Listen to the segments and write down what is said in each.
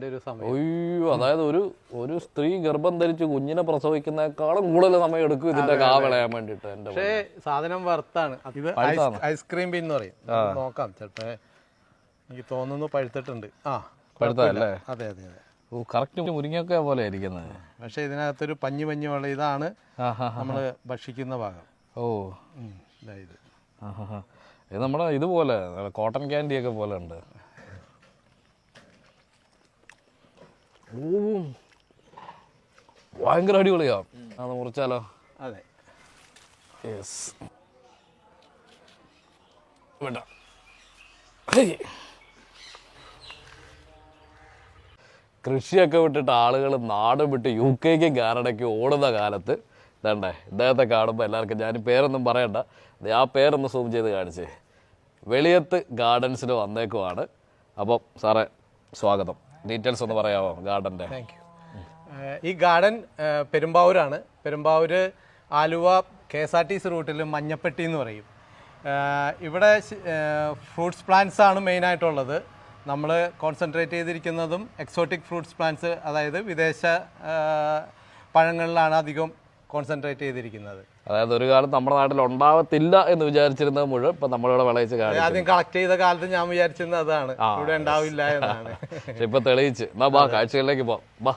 ഇതിന്റെ ഒരു സമയം. അയ്യോ അതായത് ഒരു ഒരു സ്ത്രീ ഗർഭം ധരിച്ച് കുഞ്ഞിനെ പ്രസവിക്കുന്നേക്കാളും കൂടുതൽ സമയം എടുക്കും ഇതിന്റെ കാ വിളയാൻ വേണ്ടിട്ട് എന്റെ പക്ഷേ സാധനം വർത്താണ് ഇത് പഴുത്താണ്. ഐസ്ക്രീം ബീൻ എന്ന് പറയും. നമുക്ക് നോക്കാം. ചിലപ്പോ എനിക്ക് തോന്നുന്നു പഴുത്തിട്ടുണ്ട്. ആ പഴുത്തല്ലേ അതെ അതെ അതെ. ഓ കറക്റ്റ് മുരിങ്ങൊക്കെ പോലെ ഇരിക്കുന്നത് പക്ഷെ ഇതിനകത്തൊരു പഞ്ഞു പഞ്ഞു വെള്ളം ഇതാണ് നമ്മൾ നമ്മൾ ഭക്ഷിക്കുന്ന ഭാഗം. ഓ. ഉം, ഇതാ ഇത്. ആ ഹാ ഹാ. ഇത് നമ്മുടെ ഇതുപോലെ കോട്ടൺ ക്യാൻഡി ഒക്കെ പോലെ ഉണ്ട്. ഓ ഭയങ്കര അടിപൊളിയാ. അത് മുറിച്ചാലോ? അതെ. യെസ് വേണ്ട. കൃഷിയൊക്കെ വിട്ടിട്ട് ആളുകൾ നാട് വിട്ട് യു കെക്കും കാനഡയ്ക്കും ഓടുന്ന കാലത്ത് ഇതണ്ടേ ഇദ്ദേഹത്തെ കാണുമ്പോൾ എല്ലാവർക്കും ഞാൻ പേരൊന്നും പറയണ്ട. ആ പേരൊന്ന് സൂം ചെയ്ത് കാണിച്ചേ. വെളിയത്ത് ഗാർഡൻസിൽ വന്നേക്കുവാണ്. അപ്പം സാറേ സ്വാഗതം. ഡീറ്റെയിൽസ് ഒന്ന് പറയാമോ ഗാർഡന്റെ? താങ്ക് യു ഈ garden പെരുമ്പാവൂരാണ്. Perumbavoor Aluva K S R T C റൂട്ടിൽ മഞ്ഞപ്പെട്ടി എന്ന് പറയും. ഇവിടെ ഫ്രൂട്ട്സ് പ്ലാന്റ്സ് ആണ് മെയിനായിട്ടുള്ളത്. നമ്മൾ കോൺസെൻട്രേറ്റ് ചെയ്തിരിക്കുന്നതും എക്സോട്ടിക് ഫ്രൂട്ട്സ് പ്ലാന്റ്സ് അതായത് വിദേശ പഴങ്ങളിലാണ് അധികം കോൺസെൻട്രേറ്റ് ചെയ്തിരിക്കുന്നത്. അതായത് ഒരു കാലത്ത് നമ്മുടെ നാട്ടിൽ ഉണ്ടാവത്തില്ല എന്ന് വിചാരിച്ചിരുന്നത് മുഴുവൻ ഇപ്പൊ നമ്മളിവിടെ വിളയിച്ച് കാണിച്ചു ആദ്യം കളക്ട് ചെയ്ത കാലത്ത് ഞാൻ വിചാരിച്ചിരുന്നത് അതാണ്. ഇവിടെ ഉണ്ടാവില്ല എന്നാണ്. പക്ഷെ ഇപ്പൊ തെളിയിച്ച്. എന്നാ ബാ കാഴ്ചകളിലേക്ക് പോ ബാ.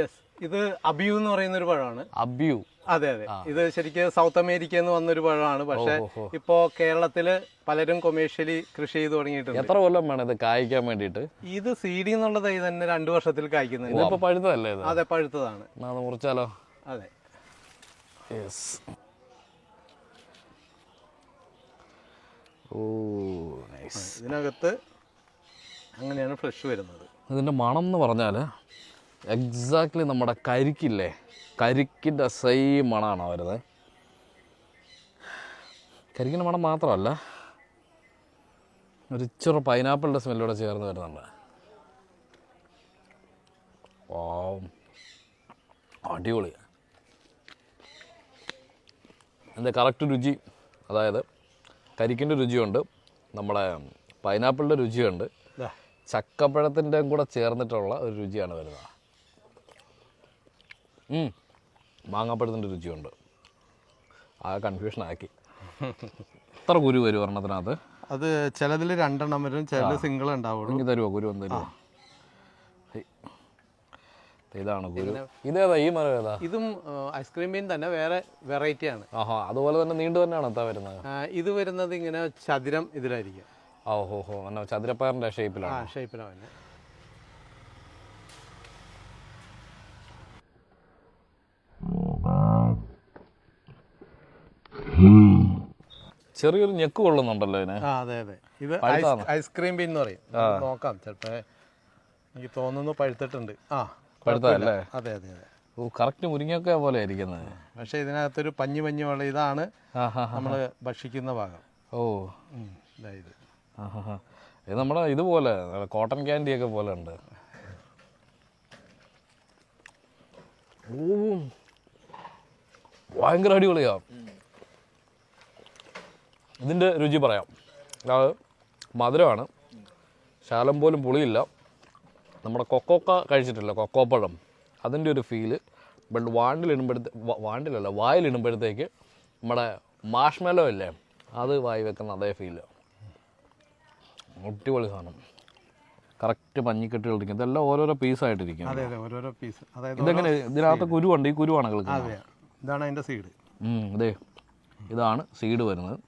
യെസ് ഇത് അബിയു എന്ന് പറയുന്ന ഒരു പഴമാണ്. അബ്യു. അതെ അതെ. ഇത് ശരിക്കും സൗത്ത് അമേരിക്കയിൽ നിന്ന് വന്നൊരു പഴമാണ്. പക്ഷെ ഇപ്പോ കേരളത്തിൽ പലരും കൊമേഴ്ഷ്യലി കൃഷി ചെയ്തു തുടങ്ങിയിട്ടുണ്ട്. എത്ര കൊല്ലം വേണം ഇത് കായ്ക്കാൻ വേണ്ടിയിട്ട്? ഇത് സീഡി എന്നുള്ള തൈ തന്നെ രണ്ടു വർഷത്തിൽ കായ്ക്കുന്നുണ്ട്. പഴുത്തതല്ലേ അതെ പഴുത്തതാണ്. എന്നാ മുറിച്ചാലോ? അതെ. യെസ് ഓ നൈസ് ഇതിനകത്ത് അങ്ങനെയാണ് ഫ്രഷ് വരുന്നത്. ഇതിന്റെ മണം എന്ന് പറഞ്ഞാൽ എക്സാക്ട്ലി നമ്മുടെ കരിക്കില്ലേ? കരിക്കിന്റെ സെയിം മണമാണ് വരുന്നത്. കരിക്കിന്റെ മണം മാത്രമല്ല ഒരു ഇച്ചിറ പൈനാപ്പിളിന്റെ സ്മെല്ലൂടെ ചേർന്ന് വരുന്നുണ്ട്. ഓ അടിപൊളി. എന്റെ കറക്റ്റ് രുചി അതായത് കരിക്കിന്റെ രുചിയുണ്ട് നമ്മുടെ പൈനാപ്പിളിന്റെ രുചിയുണ്ട്. ചക്കപ്പഴത്തിന്റെയും കൂടെ ചേർന്നിട്ടുള്ള ഒരു രുചിയാണ് വരുന്നത്. മാങ്ങാപ്പഴത്തിന്റെ രുചിയുണ്ട്. ആ കൺഫ്യൂഷൻ ആക്കി. എത്ര കുരു വരും ഒരെണ്ണത്തിനകത്ത്. അത് ചിലതിൽ രണ്ടെണ്ണം വരും ചിലത് സിംഗിൾ ഉണ്ടാവുള്ളൂ. തരുമോ കുരു ഹേയ്. ഇതാണ് കുരു ഇതേതാ ഈ മരം ഏതാ? ഇതും ഐസ്ക്രീം മീൻ തന്നെ വേറെ വെറൈറ്റി ആണ്. ആഹാ അതുപോലെ തന്നെ നീണ്ടു തന്നെയാണ് എന്താ വരുന്നത്? ഇത് വരുന്നത് ഇങ്ങനെ ചതുരം ഇതിലായിരിക്കും. ഓഹോഹോ ഹോ ഹോ എന്നാ ചതുരപ്പയറിന്റെ ആ ഷേപ്പിലാണ് ഷേപ്പിലാണ് ചെറിയൊരു ഞെക്ക് കൊള്ളുന്നുണ്ടല്ലോ ഇതിന്. അതെ അതെ. ഇത് ഐസ്ക്രീം ബീൻ എന്ന് പറയും. നോക്കാം ചിലപ്പോ എനിക്ക് തോന്നുന്നു പഴുത്തിട്ടുണ്ട്. ആ. പഴുത്തതല്ലേ അതെ അതെ അതെ. ഓ കറക്റ്റ് മുരിങ്ങൊക്കെ പോലെ ഇരിക്കുന്നത് പക്ഷെ ഇതിനകത്തൊരു പഞ്ഞു പഞ്ഞു വെള്ളം ഇതാണ് നമ്മൾ ഭക്ഷിക്കുന്ന ഭാഗം. ഓ. ഇതായത് ഇത് നമ്മുടെ ഇതുപോലെ കോട്ടൺ ക്യാൻഡി ഒക്കെ പോലെ ഉണ്ട്. ഓ ഭയങ്കര അടിപൊളിയാ. ഇതിന്റെ രുചി പറയാം. അത് മധുരമാണ്. ശാലം പോലും പുളിയില്ല. നമ്മുടെ കൊക്കോക്ക കഴിച്ചിട്ടില്ല കൊക്കോപ്പഴം അതിന്റെ ഒരു ഫീൽ ബട്ട് വാണ്ടിലിടുമ്പോഴത്തെ വാണ്ടിലല്ല വായിലിടുമ്പോഴത്തേക്ക് നമ്മുടെ മാഷ്മെലോ ഇല്ലേ അത് വായി വെക്കുന്ന അതേ ഫീൽ അടിപൊളി സാധനം. കറക്റ്റ് പഞ്ഞിക്കെട്ട് കളിക്കും ഇതെല്ലാം ഓരോരോ പീസായിട്ടിരിക്കും അതെ അതെ ഓരോരോ പീസ് അതായത് ഇതെങ്ങനെ ഇതിനകത്ത് കുരുവുണ്ട് ഈ കുരുവാണ് കളിക്കുന്നത്. അതെ ഇതാണ് സീഡ് അതെ. ഇതേ ഇതാണ് സീഡ് വരുന്നത്.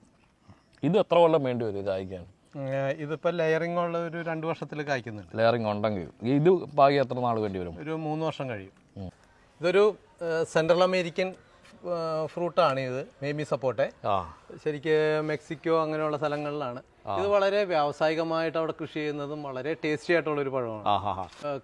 ഇത് എത്ര കൊല്ലം വേണ്ടി വരും ഇത് കായ്ക്കാൻ? ഇതിപ്പോ ലെയറിംഗ് ഉള്ള ഒരു രണ്ട് വർഷത്തിൽ കായ്ക്കുന്നുണ്ട്. ലെയറിംഗ് ഉണ്ടെങ്കിൽ ഇത് പാകി എത്ര നാൾ വേണ്ടി വരും? ഒരു മൂന്ന് വർഷം കഴിയും. ഇതൊരു സെൻട്രൽ അമേരിക്കൻ ഫ്രൂട്ടാണ് ഇത്. മേമി സപ്പോട്ടെ ശരിക്ക് മെക്സിക്കോ അങ്ങനെയുള്ള സ്ഥലങ്ങളിലാണ്. ഇത് വളരെ വ്യാവസായികമായിട്ട് അവിടെ കൃഷി ചെയ്യുന്നതും വളരെ ടേസ്റ്റി ആയിട്ടുള്ള ഒരു പഴമാണ്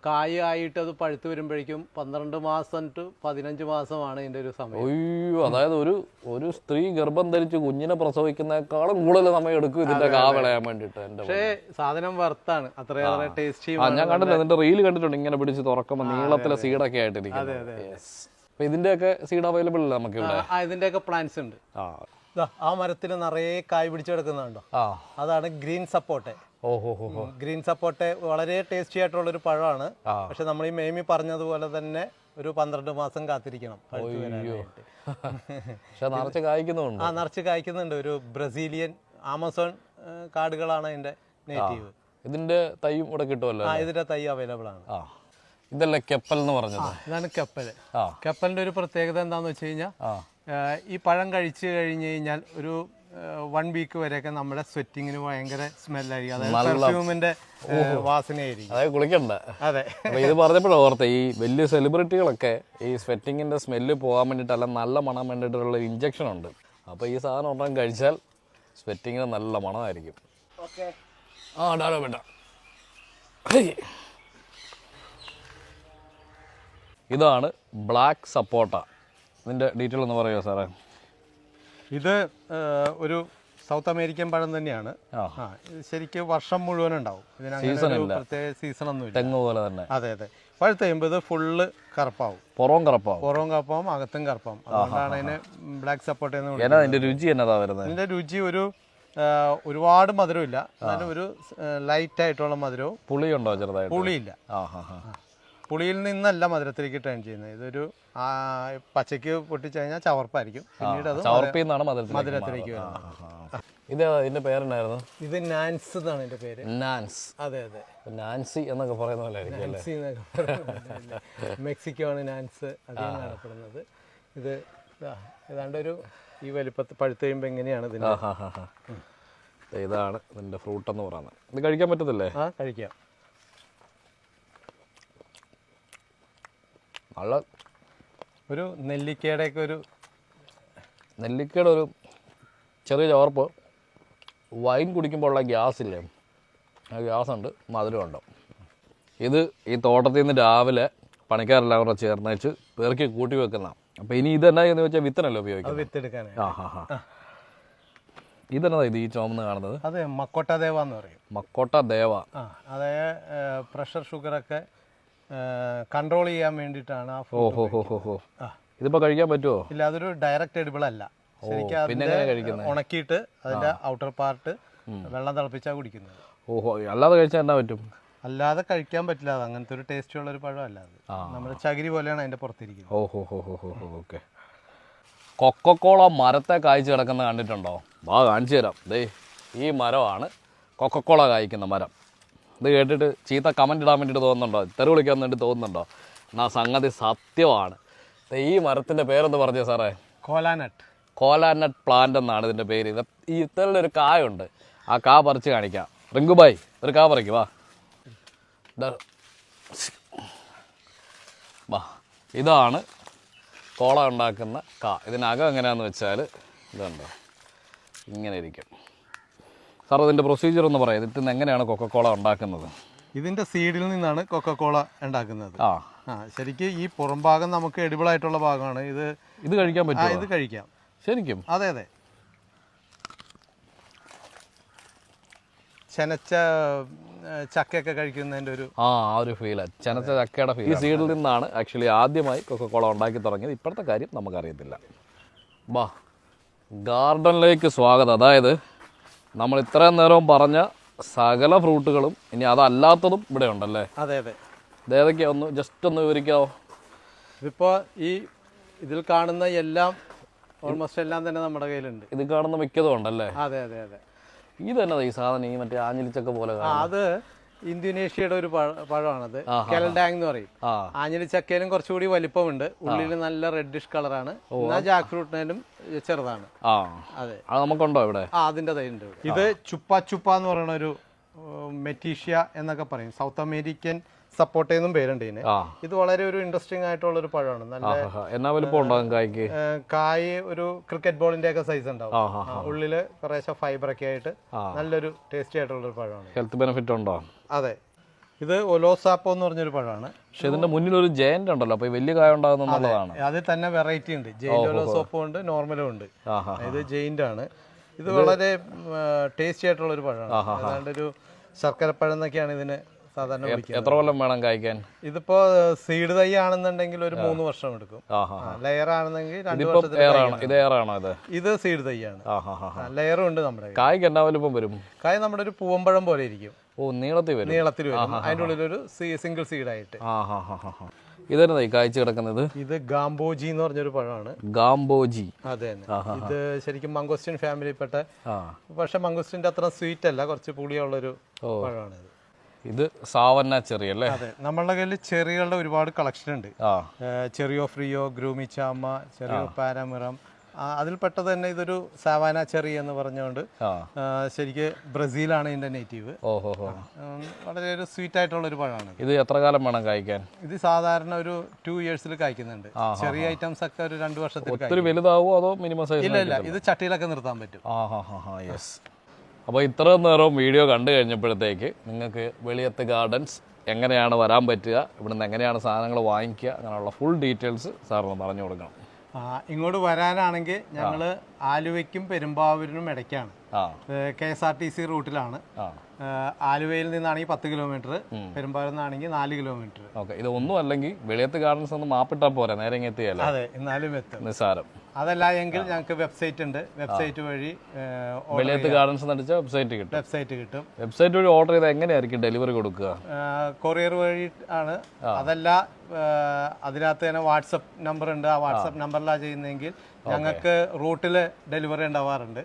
കായായിട്ട് അത് പഴുത്തു വരുമ്പോഴേക്കും പന്ത്രണ്ട് മാസം ടു പതിനഞ്ച് മാസമാണ് ഇതിന്റെ ഒരു സമയം. അയ്യോ അതായത് ഒരു ഒരു സ്ത്രീ ഗർഭം ധരിച്ച് കുഞ്ഞിനെ പ്രസവിക്കുന്നേക്കാളും കൂടുതൽ സമയം എടുക്കും ഇതിന്റെ കാ വിളയാൻ വേണ്ടിട്ട് പക്ഷേ സാധനം വർത്താണ് അത്രയേറെ ടേസ്റ്റി ഞാൻ കണ്ടില്ല അതിന്റെ റീൽ കണ്ടിട്ടുണ്ട് ഇങ്ങനെ പിടിച്ച് തുറക്കുമ്പോൾ നീളത്തിലെ സീഡൊക്കെ ആയിട്ടിരിക്കും ഇതിന്റെ ഒക്കെ സീഡ് അവൈലബിൾ അല്ല നമുക്ക് ഇവിടെ ഇതിന്റെയൊക്കെ പ്ലാന്റ്സ് ഉണ്ട്. ആ. ആ മരത്തിൽ നിറയെ കായ് പിടിച്ചു കിടക്കുന്നുണ്ടോ അതാണ് ഗ്രീൻ സപ്പോട്ടെ. ഗ്രീൻ സപ്പോർട്ട് വളരെ ടേസ്റ്റി ആയിട്ടുള്ള ഒരു പഴമാണ് പക്ഷെ നമ്മൾ ഈ മേമി പറഞ്ഞതുപോലെ തന്നെ ഒരു പന്ത്രണ്ട് മാസം കാത്തിരിക്കണം നിറച്ച് കായ്ക്കുന്നുണ്ട്. ആ നിറച്ച് കായ്ക്കുന്നുണ്ട്. ഒരു ബ്രസീലിയൻ ആമസോൺ കാർഡുകളാണ് കാടുകളാണ് അതിന്റെ നേറ്റീവ്. ഇതിന്റെ തൈയും ഇവിടെ കിട്ടുമല്ലോ ആ ഇതിന്റെ തൈ അവൈലബിൾ ആണ്. ആ. ഇതല്ലേ കെപ്പൽ എന്ന് പറഞ്ഞത്? ഇതാണ് കെപ്പൽ. കപ്പലിന്റെ ഒരു പ്രത്യേകത എന്താന്ന് വെച്ച് കഴിഞ്ഞാൽ ഈ പഴം കഴിച്ചു കഴിഞ്ഞ് കഴിഞ്ഞാൽ ഒരു വൺ വീക്ക് വരെയൊക്കെ നമ്മുടെ സ്വെറ്റിങ്ങിന് ഭയങ്കര സ്മെല്ലായിരിക്കും അതായത് പെർഫ്യൂമിന്റെ വാസനയായിരിക്കും. അതായത് കുളിക്കണ്ട. അതെ. ഇത് പറഞ്ഞപ്പോഴാണ് ഓർത്തെ ഈ വലിയ സെലിബ്രിറ്റികളൊക്കെ ഈ സ്വെറ്റിങ്ങിന്റെ സ്മെല്ല് പോകാൻ വേണ്ടിയിട്ട് അല്ല നല്ല മണം വേണ്ടിയിട്ടുള്ള ഇഞ്ചക്ഷൻ ഉണ്ട്. അപ്പോൾ ഈ സാധനം ഒരെണ്ണം കഴിച്ചാൽ സ്വെറ്റിങ്ങിന് നല്ല മണമായിരിക്കും. ആ ഡാലോ വേണ്ട. ഇതാണ് ബ്ലാക്ക് സപ്പോട്ട. ഇതിന്റെ ഡീറ്റെയിൽ ഒന്ന് പറയുമോ സാറേ? ഇത് ഒരു സൗത്ത് അമേരിക്കൻ പഴം തന്നെയാണ്. ശരിക്കും വർഷം മുഴുവൻ ഉണ്ടാവും. പ്രത്യേക സീസൺ തെങ്ങ് പോലെ തന്നെ. അതെ അതെ. പഴുത്ത് കഴിയുമ്പോൾ ഇത് ഫുള്ള് കറുപ്പാവും. പുറവും കറപ്പാവും. പുറവും കറുപ്പാവും അകത്തും കറുപ്പാവും. അതുകൊണ്ടാണ് അതിന് ബ്ലാക്ക് സപ്പോർട്ട് എന്ന് രുചി എന്നതാ വരുന്നത്? ഇതിന്റെ രുചി ഒരു ഒരുപാട് മധുരമില്ല എന്നാലും ഒരു ലൈറ്റ് ആയിട്ടുള്ള മധുരവും. പുളിയുണ്ടോ ചെറുതായിട്ട്? പുളിയില്ല. പുളിയിൽ നിന്നല്ല മധുരത്തിലേക്ക് ടേൺ ചെയ്യുന്നത്. ഇതൊരു പച്ചയ്ക്ക് പൊട്ടിച്ചു കഴിഞ്ഞാൽ ചവർപ്പായിരിക്കും പിന്നീട് അത് ചവർപ്പിൽ നിന്നാണ് മധുരത്തിലേക്ക് വരുന്നത്. ഇത് ഇതിന്റെ പേരെന്നായിരുന്നു? ഇത് നാൻസ് എന്നാണ് എന്റെ പേര്. നാൻസ്. അതെ അതെ. നാൻസി എന്നൊക്കെ പറയുന്ന പോലെ നാൻസി എന്നൊക്കെ മെക്സിക്കോ ആണ് നാൻസ് അധികം കാണപ്പെടുന്നത്. ഇത് ഏതാണ്ട് ഒരു ഈ വലിപ്പത്ത് പഴുത്ത് കഴിയുമ്പോൾ എങ്ങനെയാണ് ഇതിന് ആ, ഇതാണ് ഇതിന്റെ ഫ്രൂട്ട് എന്ന് പറയുന്നത്. ഇത് കഴിക്കാൻ പറ്റത്തില്ലേ? ആ കഴിക്കാം. നല്ല ഒരു നെല്ലിക്കയുടെയൊക്കെ ഒരു നെല്ലിക്കയുടെ ഒരു ചെറിയ ചോർപ്പ് വൈൻ കുടിക്കുമ്പോൾ ഉള്ള ഗ്യാസ് ഇല്ലേ ആ ഗ്യാസ് ഉണ്ട് മധുരമുണ്ട്. ഇത് ഈ തോട്ടത്തിൽ നിന്ന് രാവിലെ പണിക്കാരെല്ലാം കൂടെ ചേർന്ന് വെച്ച് പെറുക്കി കൂട്ടി വെക്കുന്ന. അപ്പോൾ ഇനി ഇതെന്നാ എന്ന് വെച്ചാൽ വിത്തനല്ലേ അത് ഉപയോഗിക്കുന്നത് വിത്തെടുക്കാനായി ആ ഹാ ഹാ. ഇതെന്നതാ ഇത് ഈ ചുമന്ന് കാണുന്നത്? അത് മക്കോട്ട ദേവ എന്ന് പറയും. മക്കോട്ട ദേവ. ആ അതായത് പ്രഷർ ഷുഗറൊക്കെ കൺട്രോൾ ചെയ്യാൻ വേണ്ടിയിട്ടാണ് ആ ഓ fruit ഹോ ഹോ ഹോ. ഹോ കഴിക്കാൻ പറ്റുമോ ഇല്ല അതൊരു ഡയറക്റ്റ് എഡിബിൾ അല്ല. ശരിക്കും ഉണക്കിയിട്ട് അതിന്റെ ഔട്ടർ പാർട്ട് വെള്ളം തിളപ്പിച്ചാ കുടിക്കുന്നത്. ഓഹോ അല്ലാതെ കഴിച്ചാൽ എന്നാ പറ്റും? അല്ലാതെ കഴിക്കാൻ പറ്റില്ല അത് അങ്ങനത്തെ ഒരു ടേസ്റ്റ് ഉള്ള ഒരു പഴം അത്. നമ്മുടെ ചകിരി പോലെയാണ് അതിന്റെ പുറത്തിരിക്കുന്നത്. ഓഹോ ഹോ ഹോ ഹോ ഹോ ഹോ ഓക്കെ. കൊക്കക്കോള മരത്തെ കായ്ച്ചു കിടക്കുന്ന കണ്ടിട്ടുണ്ടോ? വാ കാണിച്ചു തരാം. ദേ ഈ മരമാണ് കൊക്കക്കോള കായ്ക്കുന്ന മരം. ഇത് കേട്ടിട്ട് ചീത്ത കമന്റ് ഇടാൻ വേണ്ടിയിട്ട് തോന്നുന്നുണ്ടോ? തെറി വിളിക്കാൻ വേണ്ടി തോന്നുന്നുണ്ടോ? എന്നാ സംഗതി സത്യമാണ്. ഈ മരത്തിന്റെ പേരെന്ന് പറഞ്ഞു സാറേ? കോലാനട്ട്. കോലാനട്ട് പ്ലാന്റ് എന്നാണ് ഇതിന്റെ പേര്. ഇത് ഈ ഇത്തരം ഒരു കായുണ്ട്. ആ കാ പറിച്ച് കാണിക്കാം. റിങ്കുബായ് ഒരു കാ പറിക്കും വാ. വാ. ഇതാണ് കോള ഉണ്ടാക്കുന്ന കാ. ഇതിനകം എങ്ങനെയാണെന്ന് വെച്ചാൽ ഇതുണ്ടോ? ഇങ്ങനെ ഇരിക്കും. സാർ അതിന്റെ പ്രൊസീജിയർ ഒന്ന് പറയാം. ഇതിൽ നിന്ന് എങ്ങനെയാണ് കൊക്കക്കോള ഉണ്ടാക്കുന്നത്? ഇതിന്റെ സീഡിൽ നിന്നാണ് കൊക്കക്കോള ഉണ്ടാക്കുന്നത്. ആ. ആ ശരിക്കും ഈ പുറം ഭാഗം നമുക്ക് എഡിബിൾ ആയിട്ടുള്ള ഭാഗമാണ്. ഇത് ഇത് കഴിക്കാൻ പറ്റും ഇത് കഴിക്കാം. ശരിക്കും? അതെ അതെ. ചെനച്ച ചക്കയൊക്കെ കഴിക്കുന്നതിന്റെ ഒരു ആ ആ ഒരു ഫീൽ ചെനച്ച ചക്കയുടെ ഫീൽ ഈ സീഡിൽ നിന്നാണ് ആക്ച്വലി ആദ്യമായി കൊക്കക്കോള ഉണ്ടാക്കി തുടങ്ങിയത്. ഇപ്പോഴത്തെ കാര്യം നമുക്കറിയത്തില്ല. വാ ഗാർഡനിലേക്ക് സ്വാഗതം. അതായത് നമ്മൾ ഇത്രയും നേരവും പറഞ്ഞ സകല ഫ്രൂട്ടുകളും ഇനി അതല്ലാത്തതും ഇവിടെ ഉണ്ടല്ലേ? അതെ അതെ. ഇതേതൊക്കെയാ ഒന്ന് ജസ്റ്റ് ഒന്ന് വിവരിക്കാവോ? ഇതിപ്പോ ഈ ഇതിൽ കാണുന്ന എല്ലാം ഓൾമോസ്റ്റ് എല്ലാം തന്നെ നമ്മുടെ കയ്യിലുണ്ട്. ഇത് കാണുന്ന മിക്കതും ഉണ്ടല്ലേ? അതെ അതെ അതെ. ഇത് തന്നെ ഈ സാധനം ഈ മറ്റേ ആഞ്ഞിലിച്ചൊക്കെ പോലെ? അത് ഇന്തോനേഷ്യയുടെ ഒരു പഴ- പഴമാണത്. കെൽഡാങ് എന്ന് പറയും. ആഞ്ഞിലി ചക്കയിലും കുറച്ചുകൂടി വലിപ്പമുണ്ട്. ഉള്ളിൽ നല്ല റെഡിഷ് കളറാണ് എന്നാ ജാക്ക് ഫ്രൂട്ടിനും ചെറുതാണ്. അതെ. അത് നമുക്കുണ്ടോ ഇവിടെ? ആ അതിന്റെ തൈണ്ട് ഇവിടെ. ഇത് ചുപ്പ ചുപ്പ എന്ന് പറയുന്ന ഒരു മെറ്റീഷ്യ എന്നൊക്കെ പറയും. സൗത്ത് അമേരിക്കൻ സപ്പോർട്ട് എന്നും പേരുണ്ട് ഇതിന്. ഇത് വളരെ ഒരു ഇൻട്രസ്റ്റിംഗ് ആയിട്ടുള്ള ഒരു പഴമാണ്. നല്ല ആഹാ. എന്നാ വലുപ്പം ഉണ്ടാകും കായ്ക്ക്? കായ് ഒരു ക്രിക്കറ്റ് ബോളിന്റെ ഒക്കെ സൈസ് ഉണ്ടാവും. ഉള്ളിൽ കുറേശ്ശെ ഫൈബർ ഒക്കെ ആയിട്ട് നല്ലൊരു ടേസ്റ്റി ആയിട്ടുള്ള ഒരു പഴമാണ്. ഹെൽത്ത് ബെനിഫിറ്റ് ഉണ്ടോ? അതെ. ഇത് ഒലോസാപ്പോ എന്ന് പറഞ്ഞൊരു പഴമാണ്. പക്ഷെ ഇതിന്റെ മുന്നിൽ ഒരു ജയന്റ് ഉണ്ടല്ലോ അപ്പൊ വലിയ കായ ഉണ്ടാകുന്നതാണ് അതിൽ തന്നെ വെറൈറ്റി ഉണ്ട്. ഒലോസോപ്പും ഉണ്ട് നോർമലും ഉണ്ട്. ഇത് ജയിന്റ് ആണ്. ഇത് വളരെ ടേസ്റ്റി ആയിട്ടുള്ള ഒരു പഴമാണ്. ഏതാണ്ട് ഒരു ശർക്കരപ്പഴം എന്നൊക്കെയാണ് ഇതിന് സാധാരണ എത്ര കൊല്ലം വേണം കായ്ക്കാൻ? ഇതിപ്പോ സീഡ് തൈ ആണെന്നുണ്ടെങ്കിൽ ഒരു മൂന്ന് വർഷം എടുക്കും. ലെയർ ആണെന്നെങ്കിൽ രണ്ട് വർഷത്തിൽ ഇത് എയറാണോ ഇത്? ഇത് സീഡ് തൈ ആണ്. ഹാ ഹാ ലെയറും ഉണ്ട് നമ്മുടെ. കായ്ക്ക് എന്നാ വലുപ്പം വരും? കായ് നമ്മുടെ ഒരു പൂവമ്പഴം പോലെ ഇരിക്കും. ഓ നീളത്തിൽ വരും. നീളത്തിൽ വരും. അതിന്റെ ഒരു സിംഗിൾ സീഡ് ആയിട്ട്. ഹാ കായ്ച്ചു കിടക്കുന്നത്? ഇത് ഗാംബോജി എന്ന് പറഞ്ഞൊരു പഴമാണ്. ഗാംബോജി. അതെ ഇത് ശരിക്കും മംഗോസ്റ്റിൻ ഫാമിലിപ്പെട്ട പക്ഷെ മംഗോസ്റ്റിന്റെ അത്ര സ്വീറ്റ് അല്ല. കുറച്ച് പുളിയുള്ളൊരു പഴമാണ് ഇത് ഇത് സാവന്ന ചെറിയ അല്ലേ? അതെ നമ്മളുടെ കയ്യിൽ ചെറികളുടെ ഒരുപാട് കളക്ഷൻ ഉണ്ട്. ചെറിയോ ഫ്രിയോ ഗ്രൂമിച്ചാമ ചെറിയോ പാരമിറം അതിൽ അതിൽപ്പെട്ടത് തന്നെ ഇതൊരു സാവാന ചെറി എന്ന് പറഞ്ഞുകൊണ്ട് ശരിക്ക് ബ്രസീലാണ് ഇതിന്റെ നേറ്റീവ് ഓ ഹോ ഹോ വളരെ ഒരു സ്വീറ്റ് ആയിട്ടുള്ള ഒരു പഴമാണ്. ഇത് എത്ര കാലം വേണം കായ്ക്കാൻ? ഇത് സാധാരണ ഒരു ടു ഇയേഴ്സിൽ കായ്ക്കുന്നുണ്ട്. ചെറിയ ഐറ്റംസ് ഒക്കെ ഒരു രണ്ട് വർഷത്തിൽ വലുതാവോ അതോ മിനിമം സൈസ് ഇല്ല ഇല്ല ഇത് ചട്ടിയിലൊക്കെ നിർത്താൻ പറ്റും. അപ്പോൾ ഇത്രയും നേരം വീഡിയോ കണ്ടു കഴിഞ്ഞപ്പോഴത്തേക്ക് നിങ്ങൾക്ക് വെളിയത്ത് ഗാർഡൻസ് എങ്ങനെയാണ് വരാൻ പറ്റുക ഇവിടുന്ന് എങ്ങനെയാണ് സാധനങ്ങൾ വാങ്ങിക്കുക അങ്ങനെയുള്ള ഫുൾ ഡീറ്റെയിൽസ് സാറിന് പറഞ്ഞു കൊടുക്കണം. ഇങ്ങോട്ട് വരാനാണെങ്കിൽ ഞങ്ങൾ ആലുവയ്ക്കും പെരുമ്പാവൂരിനും ഇടയ്ക്കാണ്. ആ. K S R T C റൂട്ടിലാണ്. ആലുവയിൽ നിന്നാണെങ്കിൽ പത്ത് കിലോമീറ്റർ പെരുമ്പാവൂരിൽ നിന്നാണെങ്കിൽ നാല് കിലോമീറ്റർ. ഓക്കെ ഇത് ഒന്നും അല്ലെങ്കിൽ വെളിയത്ത് ഗാർഡൻസ് ഒന്ന് മാപ്പിട്ടാൽ പോരാ നേരെ എത്തിയല്ലേ അതെ എന്നാലും എത്തും. നിസ്സാരം. അതല്ല എങ്കിൽ ഞങ്ങൾക്ക് വെബ്സൈറ്റ് ഉണ്ട്. വെബ്സൈറ്റ് വഴി വെളിയത്ത് ഗാർഡൻസ് നടിച്ച വെബ്സൈറ്റ് കിട്ടും. വെബ്സൈറ്റ് കിട്ടും. വെബ്സൈറ്റ് വഴി ഓർഡർ ചെയ്താൽ എങ്ങനെയായിരിക്കും ഡെലിവറി കൊടുക്കുക? കൊറിയർ വഴി ആണ്. അതല്ല അതിനകത്ത് തന്നെ വാട്സപ്പ് നമ്പർ ഉണ്ട്. ആ വാട്സപ്പ് നമ്പറിലാണ് ചെയ്യുന്നതെങ്കിൽ ഞങ്ങൾക്ക് റൂട്ടിൽ ഡെലിവറി ഉണ്ടാവാറുണ്ട്.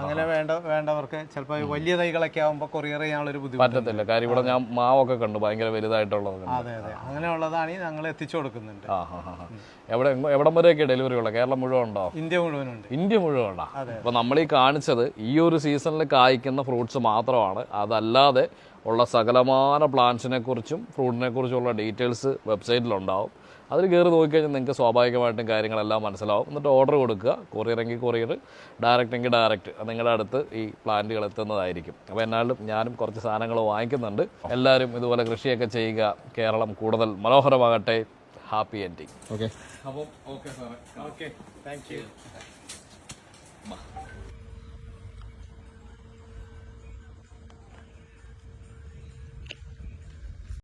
അങ്ങനെ വേണ്ട വേണ്ടവർക്ക് ചിലപ്പോൾ വലിയ തൈകളൊക്കെ ആകുമ്പോൾ കൊറിയർ ചെയ്യാനുള്ള ഒരു ബുദ്ധിമുട്ട് പറ്റത്തില്ല. കാര്യം ഇവിടെ ഞാൻ മാവൊക്കെ കണ്ടു. ഭയങ്കര വലുതായിട്ടുള്ളത്. അതെ അതെ. അങ്ങനെയുള്ളതാണ് ഞങ്ങൾ എത്തിച്ചു കൊടുക്കുന്നുണ്ട്. എവിടെ എവിടം വരെയൊക്കെ ഡെലിവറി ഉള്ളത്? കേരളം മുഴുവൻ ഉണ്ടോ? ഇന്ത്യ മുഴുവനുണ്ട്. ഇന്ത്യ മുഴുവൻ ഉണ്ടോ അപ്പോൾ നമ്മൾ ഈ കാണിച്ചത് ഈ ഒരു സീസണിൽ കായ്ക്കുന്ന ഫ്രൂട്ട്സ് മാത്രമാണ്. അതല്ലാതെ ഉള്ള സകലമാന പ്ലാന്റ്സിനെ കുറിച്ചും ഫ്രൂട്ടിനെ കുറിച്ചുള്ള ഡീറ്റെയിൽസ് വെബ്സൈറ്റിലുണ്ടാവും. അതിൽ കയറി നോക്കിക്കഴിഞ്ഞാൽ നിങ്ങൾക്ക് സ്വാഭാവികമായിട്ടും കാര്യങ്ങളെല്ലാം മനസ്സിലാവും. എന്നിട്ട് ഓർഡർ കൊടുക്കുക. കൊറിയർ എങ്കിൽ കൊറിയർ ഡയറക്റ്റ് എങ്കിൽ ഡയറക്റ്റ് നിങ്ങളുടെ അടുത്ത് ഈ പ്ലാന്റുകൾ എത്തുന്നതായിരിക്കും. അപ്പോൾ എന്നാലും ഞാനും കുറച്ച് സാധനങ്ങൾ വാങ്ങിക്കുന്നുണ്ട്. എല്ലാവരും ഇതുപോലെ കൃഷിയൊക്കെ ചെയ്യുക. കേരളം കൂടുതൽ മനോഹരമാകട്ടെ. ഹാപ്പി എൻഡിങ് ഓക്കെ അപ്പം ഓക്കെ സാറേ ഓക്കെ താങ്ക് യു